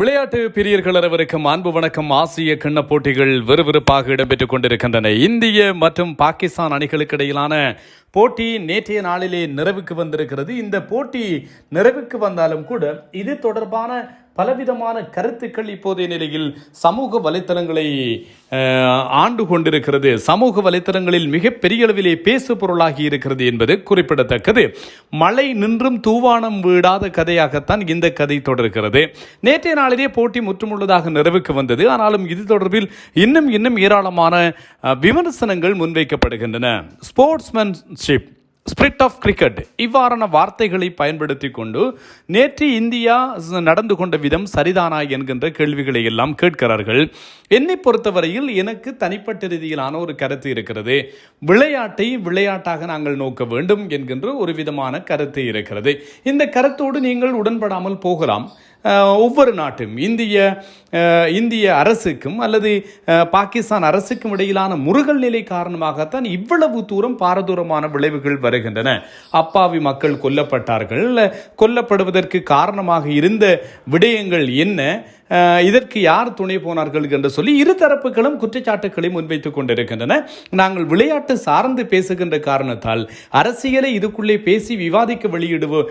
விளையாட்டு பிரியர்கள் அனைவருக்கும் அன்பு வணக்கம். ஆசிய கிண்ண போட்டிகள் விறுவிறுப்பாக இடம்பெற்றுக் கொண்டிருக்கின்றன. இந்திய மற்றும் பாகிஸ்தான் அணிகளுக்கு இடையிலான போட்டி நேற்றைய நாளிலே நிறைவுக்கு வந்திருக்கிறது. இந்த போட்டி நிறைவுக்கு வந்தாலும் கூட இது தொடர்பான பலவிதமான கருத்துக்கள் இப்போதைய நிலையில் சமூக வலைத்தளங்களை ஆண்டு கொண்டிருக்கிறது. சமூக வலைத்தளங்களில் மிகப்பெரிய அளவிலே பேசு பொருளாகி இருக்கிறது என்பது குறிப்பிடத்தக்கது. மழை நின்றும் தூவானம் வீடாத கதையாகத்தான் இந்த கதை தொடர்கிறது. நேற்றைய நாளிலே போட்டி முற்றுமுள்ளதாக நிறைவுக்கு வந்தது. ஆனாலும் இது தொடர்பில் இன்னும் இன்னும் ஏராளமான விமர்சனங்கள் முன்வைக்கப்படுகின்றன. ஸ்போர்ட்ஸ்மேன்ஷிப் ஸ்பிரிட் ஆஃப் கிரிக்கெட் இவ்வாறான வார்த்தைகளை பயன்படுத்தி கொண்டு நேற்று இந்தியா நடந்து கொண்ட விதம் சரிதானா என்கின்ற கேள்விகளை எல்லாம் கேட்கிறார்கள். என்னை பொறுத்தவரையில் எனக்கு தனிப்பட்ட ரீதியிலான ஒரு கருத்து இருக்கிறது. விளையாட்டை விளையாட்டாக நாங்கள் நோக்க வேண்டும் என்கின்ற ஒரு விதமான கருத்து இருக்கிறது. இந்த கருத்தோடு நீங்கள் உடன்படாமல் போகலாம். ஒவ்வொரு நாட்டும் இந்திய இந்திய அரசுக்கும் அல்லது பாகிஸ்தான் அரசுக்கும் இடையிலான முருகல் நிலை காரணமாகத்தான் இவ்வளவு தூரம் பாரதூரமான விளைவுகள் வருகின்றன. அப்பாவி மக்கள் கொல்லப்பட்டார்கள். கொல்லப்படுவதற்கு காரணமாக இருந்த விடயங்கள் என்ன? இதற்கு யார் துணை போனார்கள் என்று சொல்லி இரு தரப்புகளும் குற்றச்சாட்டுக்களை முன்வைத்துக் கொண்டிருக்கின்றன. நாங்கள் விளையாட்டு சார்ந்து பேசுகின்ற காரணத்தால் அரசியலை இதுக்குள்ளே பேசி விவாதிக்க வெளியிடுவோம்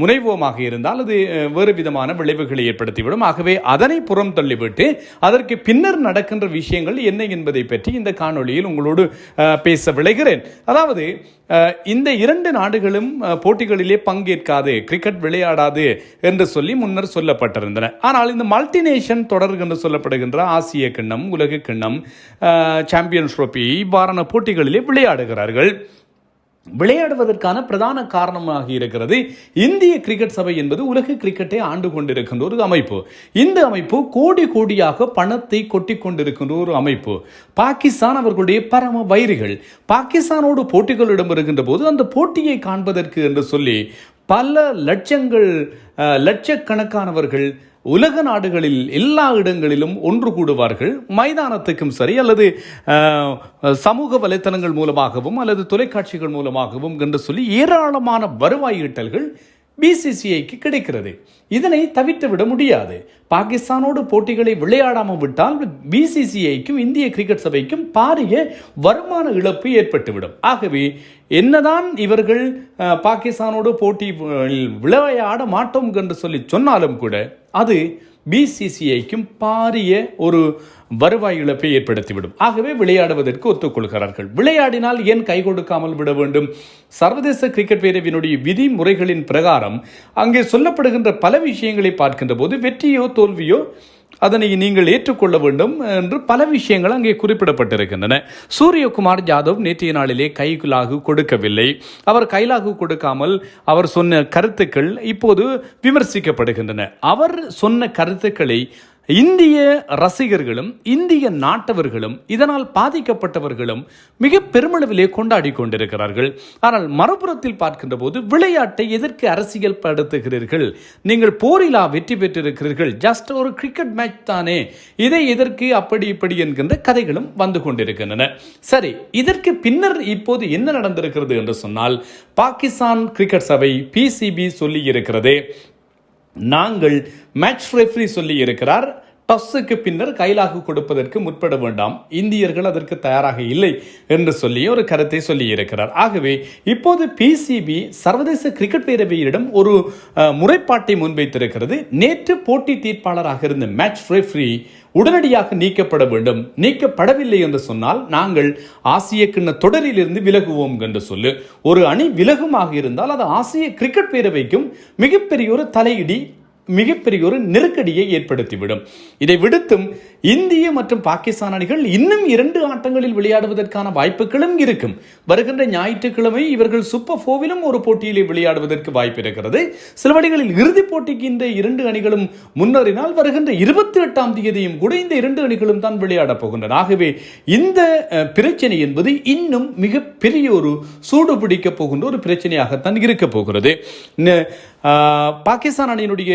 முனைவோமாக இருந்தால் அது வேறு விதமான விளைவுகளை ஏற்படுத்திவிடும். ஆகவே அதனை புறம் தள்ளிவிட்டு அதற்கு பின்னர் நடக்கின்ற விஷயங்கள் என்ன என்பதை பற்றி இந்த காணொளியில் உங்களோடு பேச விளைகிறேன். அதாவது இந்த இரண்டு நாடுகளும் போட்டிகளிலே பங்கேற்காது கிரிக்கெட் விளையாடாது என்று சொல்லி முன்னர் சொல்லப்பட்டிருந்தன. ஆனால் இந்த மல்டிநேஷன் தொடர் என்று சொல்லப்படுகின்ற ஆசிய கிண்ணம் உலக கிண்ணம் சாம்பியன் சாம்பியன்ஸ் ட்ரோபி இவ்வாறான போட்டிகளிலே விளையாடுகிறார்கள். விளையாடுவதற்கான பிரதான காரணமாக இருக்கிறது இந்திய கிரிக்கெட் சபை என்பது உலக கிரிக்கெட்டை ஆண்டு கொண்டிருக்கின்ற ஒரு அமைப்பு. இந்த அமைப்பு கோடி கோடியாக பணத்தை கொட்டி கொண்டிருக்கின்ற ஒரு அமைப்பு. பாகிஸ்தான் அவர்களுடைய பரம வைரிகள் பாகிஸ்தானோடு போட்டிகள் இடம்பெறுகின்ற போது அந்த போட்டியை காண்பதற்கு என்று சொல்லி பல லட்சங்கள் லட்சக்கணக்கானவர்கள் உலக நாடுகளில் எல்லா இடங்களிலும் ஒன்று கூடுவார்கள். மைதானத்துக்கும் சரி அல்லது சமூக வலைத்தளங்கள் மூலமாகவும் அல்லது தொலைக்காட்சிகள் மூலமாகவும் என்று சொல்லி ஏராளமான வருவாய் ஈட்டல்கள் பிசிசிஐக்கு கிடைக்கிறது. இதனை தவிர்த்து விட முடியாது. பாகிஸ்தானோடு போட்டிகளை விளையாடாமல் விட்டால் பிசிசிஐக்கும் இந்திய கிரிக்கெட் சபைக்கும் பாரிய வருமான இழப்பு ஏற்பட்டுவிடும். ஆகவே என்னதான் இவர்கள் பாகிஸ்தானோடு போட்டி விளையாட மாட்டோம் என்று சொல்லி சொன்னாலும் கூட அது பிசிசிஐக்கும் பாரிய ஒரு வருவாய் இழப்பை ஏற்படுத்திவிடும். ஆகவே விளையாடுவதற்கு ஒத்துக்கொள்கிறார்கள். விளையாடினால் ஏன் கை கொடுக்காமல் விட வேண்டும்? சர்வதேச கிரிக்கெட் பேரவையினுடைய விதிமுறைகளின் பிரகாரம் அங்கே சொல்லப்படுகின்ற பல விஷயங்களை பார்க்கின்ற போது வெற்றியோ தோல்வியோ அதனை நீங்கள் ஏற்றுக்கொள்ள வேண்டும் என்று பல விஷயங்கள் அங்கே குறிப்பிடப்பட்டிருக்கின்றன. சூரியகுமார் ஜாதவ் நேற்றைய நாளிலே கைலாகு கொடுக்கவில்லை. அவர் கைலாகு கொடுக்காமல் அவர் சொன்ன கருத்துக்கள் இப்போது விமர்சிக்கப்படுகின்றன. அவர் சொன்ன கருத்துக்களை இந்திய ரசிகர்களும் இந்திய நாட்டவர்களும் இதனால் பாதிக்கப்பட்டவர்களும் மிக பெருமளவிலே கொண்டாடி கொண்டிருக்கிறார்கள். ஆனால் மறுபுறத்தில் பார்க்கின்ற போது விளையாட்டை எதற்கு அரசியல் படுத்துகிறீர்கள். நீங்கள் போரிலா வெற்றி பெற்றிருக்கிறீர்கள். ஜஸ்ட் ஒரு கிரிக்கெட் மேட்ச் தானே. இதை எதற்கு அப்படி இப்படி என்கின்ற கதைகளும் வந்து கொண்டிருக்கின்றன. சரி இதற்கு பின்னர் இப்போது என்ன நடந்திருக்கிறது என்று சொன்னால் பாகிஸ்தான் கிரிக்கெட் சபை பிசிபி சொல்லி இருக்கிறது நாங்கள் மேட்ச் ரெஃப்ரி சொல்லி இருக்கிறார். டஸ்ஸுக்கு பின்னர் கைலாகு கொடுப்பதற்கு முற்பட வேண்டாம். இந்தியர்கள் அதற்கு தயாராக இல்லை என்று சொல்லி ஒரு கருத்தை சொல்லி இருக்கிறார். ஆகவே இப்போது பிசிபி சர்வதேச கிரிக்கெட் பேரவையிடம் ஒரு முறைப்பாட்டை முன்வைத்திருக்கிறது. நேற்று போட்டி தீர்ப்பாளராக இருந்த மேட்ச் ரெஃப்ரி உடனடியாக நீக்கப்பட வேண்டும். நீக்கப்படவில்லை என்று சொன்னால் நாங்கள் ஆசிய கிண்ண தொடரிலிருந்து விலகுவோம் என்று சொல்லு. ஒரு அணி விலகுமாக இருந்தால் அது ஆசிய கிரிக்கெட் பேரவைக்கும் மிகப்பெரிய ஒரு தலையிடி மிகப்பெரிய ஒரு நெருக்கடியை ஏற்படுத்திவிடும். இதை விடுத்தும் இந்திய மற்றும் பாகிஸ்தான் அணிகள் இன்னும் இரண்டு ஆட்டங்களில் விளையாடுவதற்கான வாய்ப்புகளும் இருக்கும். வருகின்ற ஞாயிற்றுக்கிழமை இவர்கள் சூப்பர் ஃபோவிலும் ஒரு போட்டியிலே விளையாடுவதற்கு வாய்ப்பு இருக்கிறது சில வழிகளில் இறுதிப் போட்டிக்கு இந்த இரண்டு அணிகளும் முன்னேறினால் வருகின்ற இருபத்தி எட்டாம் தேதியும் கூட இந்த இரண்டு அணிகளும் தான் விளையாடப் போகின்றன. ஆகவே இந்த பிரச்சனை என்பது இன்னும் மிகப்பெரிய ஒரு சூடு பிடிக்கப் போகின்ற ஒரு பிரச்சனையாகத்தான் இருக்கப் போகிறது. பாகிஸ்தான் அணியினுடைய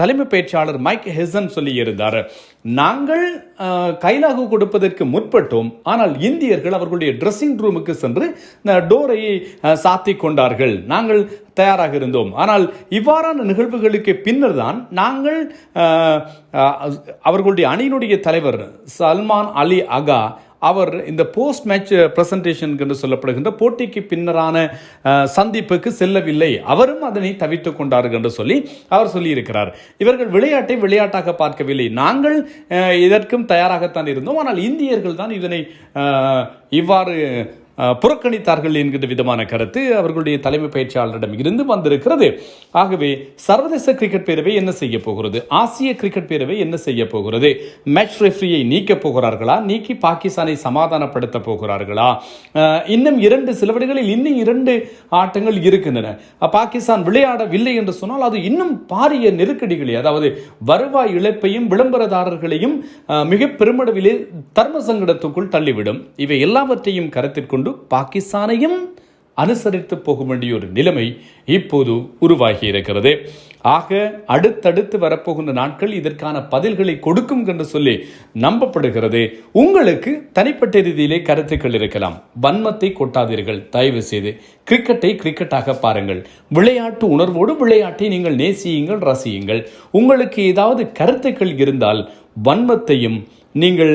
தலைமை பேச்சாளர் மைக் ஹெசன் சொல்லியிருந்தார் நாங்கள் கைலாகு கொடுப்பதற்கு முற்பட்டோம் ஆனால் இந்தியர்கள் அவர்களுடைய ட்ரெஸ்ஸிங் ரூமுக்கு சென்று டோரை சாத்தி கொண்டார்கள். நாங்கள் தயாராக இருந்தோம். ஆனால் இவ்வாறான நிகழ்வுகளுக்கு பின்னர் தான் நாங்கள் அவர்களுடைய அணியினுடைய தலைவர் சல்மான் அலி அகா அவர் இந்த போஸ்ட் மேட்ச் பிரசன்டேஷனுக்கு என்று சொல்லப்படுகின்ற போட்டிக்கு பின்னரான சந்திப்புக்கு செல்லவில்லை. அவரும் அதனை தவித்துக் கொண்டார்கள் என்று சொல்லி அவர் சொல்லியிருக்கிறார். இவர்கள் விளையாட்டை விளையாட்டாக பார்க்கவில்லை. நாங்கள் இதற்கும் தயாராகத்தான் இருந்தோம். ஆனால் இந்தியர்கள் தான் இதனை இவ்வாறு புறக்கணித்தார்கள் என்கிற விதமான கருத்து அவர்களுடைய தலைமை பயிற்சியாளரிடம் இருந்து வந்திருக்கிறது. ஆகவே சர்வதேச கிரிக்கெட் பேரவை என்ன செய்ய போகிறது? ஆசிய கிரிக்கெட் பேரவை என்ன செய்ய போகிறது? மேட்ச் ரெஃப்ரியை நீக்க போகிறார்களா? நீக்கி பாகிஸ்தானை சமாதானப்படுத்த போகிறார்களா? இன்னும் இரண்டு சிலவடிகளில் இன்னும் இரண்டு ஆட்டங்கள் இருக்கின்றன. பாகிஸ்தான் விளையாடவில்லை என்று சொன்னால் அது இன்னும் பாரிய நெருக்கடிகளை அதாவது வருவாய் இழப்பையும் விளம்பரதாரர்களையும் மிக பெருமளவிலே தர்ம சங்கடத்துக்குள் தள்ளிவிடும். இவை எல்லாவற்றையும் கருத்தில் கொண்டு பாகிஸ்தானையும் அனுசரித்து போக வேண்டிய ஒரு நிலைமை இப்போது உருவாகி இருக்கிறது ஆக அடுத்தடுத்து வரப்போகின்ற நாட்கள் இதற்கான பதில்களை கொடுக்கும் என்று சொல்லி நம்பப்படுகிறது. உங்களுக்கு தனிப்பட்ட ரீதியிலே கருத்துக்கள் இருக்கலாம். வன்மத்தை கொட்டாதீர்கள். தயவு செய்து கிரிக்கெட்டை கிரிக்கெட்டாக பாருங்கள். விளையாட்டு உணர்வோடு விளையாட்டை நீங்கள் நேசியுங்கள் ரசியுங்கள். உங்களுக்கு ஏதாவது கருத்துக்கள் இருந்தால் வன்மத்தையும் நீங்கள்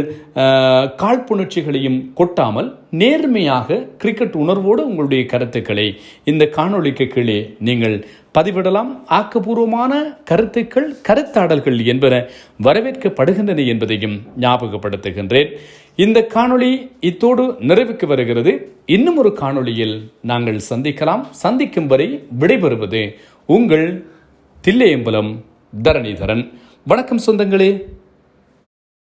காழ்ப்புணர்ச்சிகளையும் கொட்டாமல் நேர்மையாக கிரிக்கெட் உணர்வோடு உங்களுடைய கருத்துக்களை இந்த காணொளிக்கு கீழே நீங்கள் பதிவிடலாம். ஆக்கப்பூர்வமான கருத்துக்கள் கருத்தாடல்கள் என்பன வரவேற்கப்படுகின்றன என்பதையும் ஞாபகப்படுத்துகின்றேன். இந்த காணொளி இத்தோடு நிறைவுக்கு வருகிறது. இன்னும் ஒரு காணொளியில் நாங்கள் சந்திக்கலாம். சந்திக்கும் வரை விடைபெறுவது உங்கள் தில்லையம்பலம் தரணிதரன். வணக்கம் சொந்தங்களே.